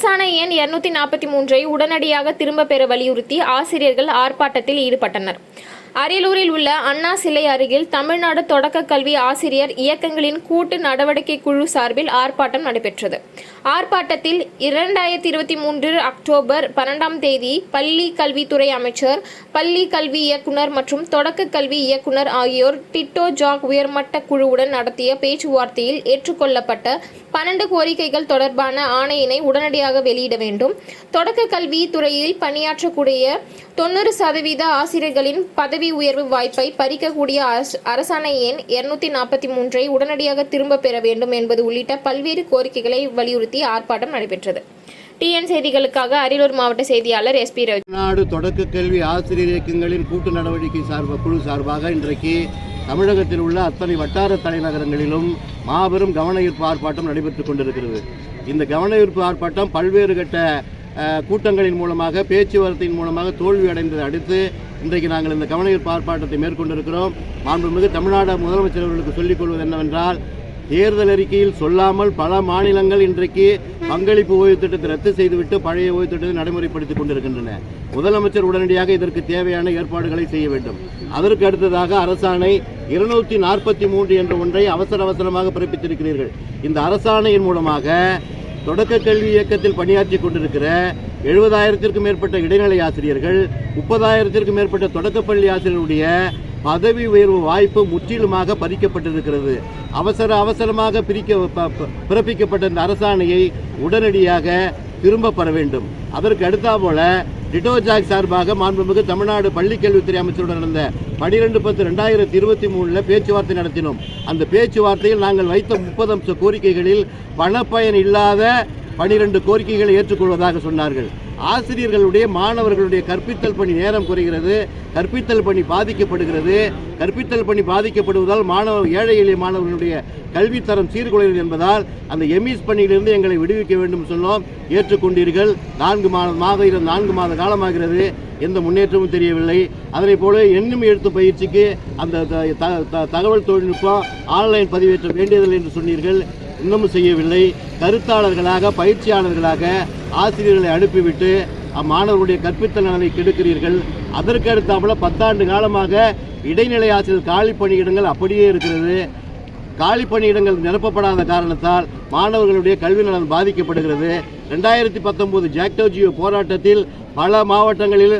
அரசாணை எண் இருநூத்தி நாற்பத்தி மூன்றை உடனடியாக திரும்பப் பெற வலியுறுத்தி ஆசிரியர்கள் ஆர்ப்பாட்டத்தில் ஈடுபட்டனர். அரியலூரில் உள்ள அண்ணா சிலை அருகில் தமிழ்நாடு தொடக்க கல்வி ஆசிரியர் இயக்கங்களின் கூட்டு நடவடிக்கை குழு சார்பில் ஆர்ப்பாட்டம் நடைபெற்றது. ஆர்ப்பாட்டத்தில் இரண்டாயிரத்தி இருபத்தி மூன்று அக்டோபர் பன்னெண்டாம் தேதி பள்ளி கல்வித்துறை அமைச்சர் பள்ளி கல்வி இயக்குனர் மற்றும் தொடக்க கல்வி இயக்குனர் ஆகியோர் டிட்டோ ஜாக் உயர்மட்ட குழுவுடன் நடத்திய பேச்சுவார்த்தையில் ஏற்றுக்கொள்ளப்பட்ட பன்னெண்டு கோரிக்கைகள் தொடர்பான ஆணையினை உடனடியாக வெளியிட வேண்டும். தொடக்க கல்வி துறையில் பணியாற்றக்கூடிய தொண்ணூறு சதவீத ஆசிரியர்களின் பதவி உயர்வு வாய்ப்பை பறிக்கக்கூடிய அரசாணை எண் இருநூத்தி நாற்பத்தி மூன்றை உடனடியாக திரும்பப் பெற வேண்டும் என்பது உள்ளிட்ட பல்வேறு கோரிக்கைகளை வலியுறுத்தி ஆர்ப்பாட்டம் நடைபெற்றது. டிஎன் செய்திகளுக்காக அரியலூர் மாவட்ட செய்தியாளர் எஸ்பி ரவி. நாடு தொடக்க கல்வி ஆசிரியர் இயக்கங்களின் கூட்டு நடவடிக்கை சார்ப குழு சார்பாக இன்றைக்கு தமிழகத்தில் உள்ள அத்தனை வட்டார தலைநகரங்களிலும் மாபெரும் கவன ஈர்ப்பு ஆர்ப்பாட்டம் நடைபெற்றுக் கொண்டிருக்கிறது. இந்த கவன ஈர்ப்பு ஆர்ப்பாட்டம் பல்வேறு கட்ட கூட்டங்களின் மூலமாக பேச்சுவார்த்தையின் மூலமாக தோல்வி அடைந்ததை அடுத்து இன்றைக்கு நாங்கள் இந்த கவன ஆர்ப்பாட்டத்தை மேற்கொண்டிருக்கிறோம். மாண்புமிகு தமிழ்நாடு முதலமைச்சர் அவர்களுக்கு சொல்லிக் கொள்வது என்னவென்றால் தேர்தல் அறிக்கையில் சொல்லாமல் பல மாநிலங்கள் இன்றைக்கு பங்களிப்பு ஓய்வு திட்டத்தை ரத்து செய்துவிட்டு பழைய ஓய்வு திட்டத்தை நடைமுறைப்படுத்திக் கொண்டிருக்கின்றன. முதலமைச்சர் உடனடியாக இதற்கு தேவையான ஏற்பாடுகளை செய்ய வேண்டும். அதற்கு அடுத்ததாக அரசாணை இருநூற்றி நாற்பத்தி மூன்று என்ற ஒன்றை அவசர அவசரமாக பிறப்பித்திருக்கிறீர்கள். இந்த அரசாணையின் மூலமாக தொடக்க கல்வி இயக்கத்தில் பணியாற்றி கொண்டிருக்கிற எழுபதாயிரத்திற்கும் மேற்பட்ட இடைநிலை ஆசிரியர்கள் முப்பதாயிரத்திற்கும் மேற்பட்ட தொடக்கப்பள்ளி ஆசிரியருடைய பதவி உயர்வு வாய்ப்பு முற்றிலுமாக பறிக்கப்பட்டிருக்கிறது. அவசர அவசரமாக பிரிக்க ப- ப- பிறப்பிக்கப்பட்ட இந்த அரசாணையை உடனடியாக திரும்ப பெற வேண்டும். அதற்கு அடுத்தாபோல டிட்டோஜாக் சார்பாக மாண்புமிகு தமிழ்நாடு பள்ளிக்கல்வித்துறை அமைச்சருடன் நடந்த பனிரெண்டு பத்து ரெண்டாயிரத்தி இருபத்தி மூணில் பேச்சுவார்த்தை நடத்தினோம். அந்த பேச்சுவார்த்தையில் நாங்கள் வைத்த முப்பது அம்ச கோரிக்கைகளில் பணப்பயன் இல்லாத பனிரெண்டு கோரிக்கைகளை ஏற்றுக்கொள்வதாக சொன்னார்கள். ஆசிரியர்களுடைய மாணவர்களுடைய கற்பித்தல் பணி நேரம் குறைகிறது. கற்பித்தல் பணி பாதிக்கப்படுகிறது. கற்பித்தல் பணி பாதிக்கப்படுவதால் மாணவ ஏழை எளிய மாணவர்களுடைய கல்வித்தரம் சீர்குலைகிறது என்பதால் அந்த எம்இஸ் பணியிலிருந்து எங்களை விடுவிக்க வேண்டும் சொன்னோம் ஏற்றுக்கொண்டீர்கள். நான்கு மாத மாத நான்கு மாத காலமாகிறது. எந்த முன்னேற்றமும் தெரியவில்லை. அதனை போல எண்ணும் எழுத்து பயிற்சிக்கு அந்த த- த- த- தகவல் தொழில்நுட்பம் ஆன்லைன் பதிவேற்ற வேண்டியதில்லை என்று சொன்னீர்கள். இன்னமும் செய்யவில்லை. கருத்தாளர்களாக பயிற்சியாளர்களாக ஆசிரியர்களை அனுப்பிவிட்டு அம்மாணவர்களுடைய கற்பித்தல் நலனை கெடுக்கிறீர்கள். அதற்கு பத்தாண்டு காலமாக இடைநிலை ஆசிரியர் காலி பணியிடங்கள் அப்படியே இருக்கிறது. காலி பணியிடங்கள் நிரப்பப்படாத காரணத்தால் மாணவர்களுடைய கல்வி நலன் பாதிக்கப்படுகிறது. ரெண்டாயிரத்தி பத்தொன்பது ஜாக்டோஜியோ போராட்டத்தில் பல மாவட்டங்களில்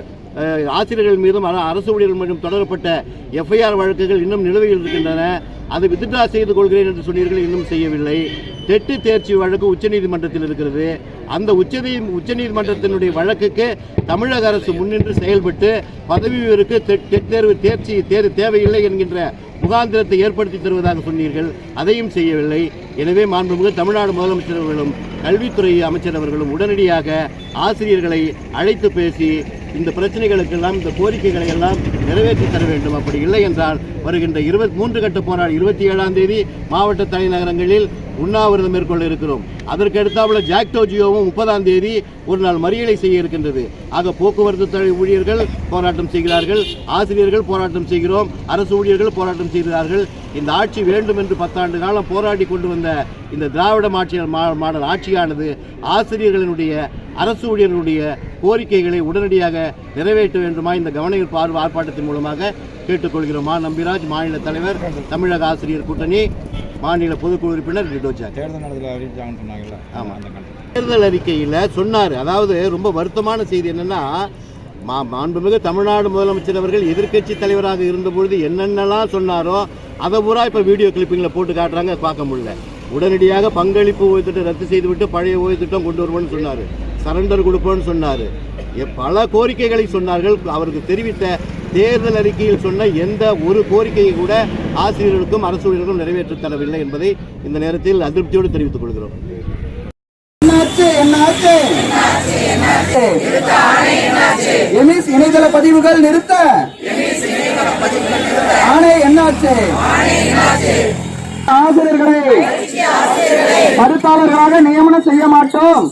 ஆசிரியர்கள் மீதும் அர- அரசு ஊழியர்கள் மீதும் தொடரப்பட்ட எஃப்ஐஆர் வழக்குகள் இன்னும் நிலுவையில் இருக்கின்றன. அதை வித்ட்ரா செய்து கொள்கிறேன் என்று சொன்னீர்கள் இன்னும் செய்யவில்லை. தெட்டு தேர்ச்சி வழக்கு உச்சநீதிமன்றத்தில் இருக்கிறது. அந்த உச்சநீ உச்சநீதிமன்றத்தினுடைய வழக்குக்கு தமிழக அரசு முன்னின்று செயல்பட்டு பதவி உயர்வுக்கு டெட் தேர்வு தேர்ச்சி தேர்வு தேவையில்லை என்கின்ற முகாந்திரத்தை ஏற்படுத்தி தருவதாக சொன்னீர்கள். அதையும் செய்யவில்லை. எனவே மாண்புமிகு தமிழ்நாடு முதலமைச்சர் அவர்களும் கல்வித்துறை அமைச்சர் அவர்களும் உடனடியாக ஆசிரியர்களை அழைத்து பேசி இந்த பிரச்சனைகளுக்கெல்லாம் இந்த கோரிக்கைகளை எல்லாம் நிறைவேற்றி தர வேண்டும். அப்படி இல்லை என்றால் வருகின்ற இருபத்தி மூன்று கட்ட போராட்டம் இருபத்தி ஏழாம் தேதி மாவட்ட தலைநகரங்களில் உண்ணாவிரதம் மேற்கொள்ள இருக்கிறோம். அதற்கு அடுத்தாப்புல ஜாக்டோ ஜியோவும் முப்பதாம் தேதி ஒரு நாள் மறியலை செய்ய இருக்கின்றது. ஆக போக்குவரத்து துறை ஊழியர்கள் போராட்டம் செய்கிறார்கள் ஆசிரியர்கள் போராட்டம் செய்கிறோம் அரசு ஊழியர்கள் போராட்டம் செய்கிறார்கள். இந்த ஆட்சி வேண்டும் என்று பத்தாண்டு காலம் போராடி கொண்டு வந்த இந்த திராவிட மாட்சியர் மா- மாடல் ஆட்சியானது ஆசிரியர்களினுடைய அரசு ஊழியர்களுடைய கோரிக்கைகளை உடனடியாக நிறைவேற்ற வேண்டுமா? இந்த கவனஈர்ப்பு ஆர்வ ஆர்ப்பாட்டத்தின் மூலமாக கேட்டுக்கொள்கிறோம். மா நம்பிராஜ் மாநில தலைவர் தமிழக ஆசிரியர் கூட்டணி மாநில பொதுக்குழு உறுப்பினர் ரிடோஜா தேர்தல் நேரத்தில் அறிவிச்சாங்கன்னு சொன்னாங்கல்ல ஆமா. அந்த கணக்கு. தேர்தல் அறிக்கையில் சொன்னார். அதாவது ரொம்ப வருத்தமான செய்தி என்னன்னா மாண்புமிகு தமிழ்நாடு முதலமைச்சர் அவர்கள் எதிர்க்கட்சி தலைவராக இருந்தபொழுது என்னென்னலாம் சொன்னாரோ அதை பூரா இப்போ வீடியோ கிளிப்பிங்கில் போட்டு காட்டுறாங்க பார்க்க முடியல உடனடியாக பங்களிப்பு ஓய்வு திட்டம் ரத்து செய்துவிட்டு பழைய ஓய்வு திட்டம் கொண்டு வருவோம்னு சொன்னார் சரண்டர் கொடுப்போம்னு சொன்னார் பல கோரிக்கைகளை சொன்னார்கள் அவருக்கு தெரிவித்த தேர்தல் அறிக்கையில் சொன்ன எந்த ஒரு கோரிக்கையை கூட ஆசிரியர்களுக்கும் அரசு ஊழியர்களுக்கும் நிறைவேற்றித் தரவில்லை என்பதை இந்த நேரத்தில் அதிருப்தியோடு தெரிவித்துக் கொள்கிறோம் என்னாச்சு இணையதள பதிவுகள் நிறுத்த ஆணை என்னாச்சு ஆசிரியர்களை கருத்தாளர்களாக நியமனம் செய்ய மாட்டோம்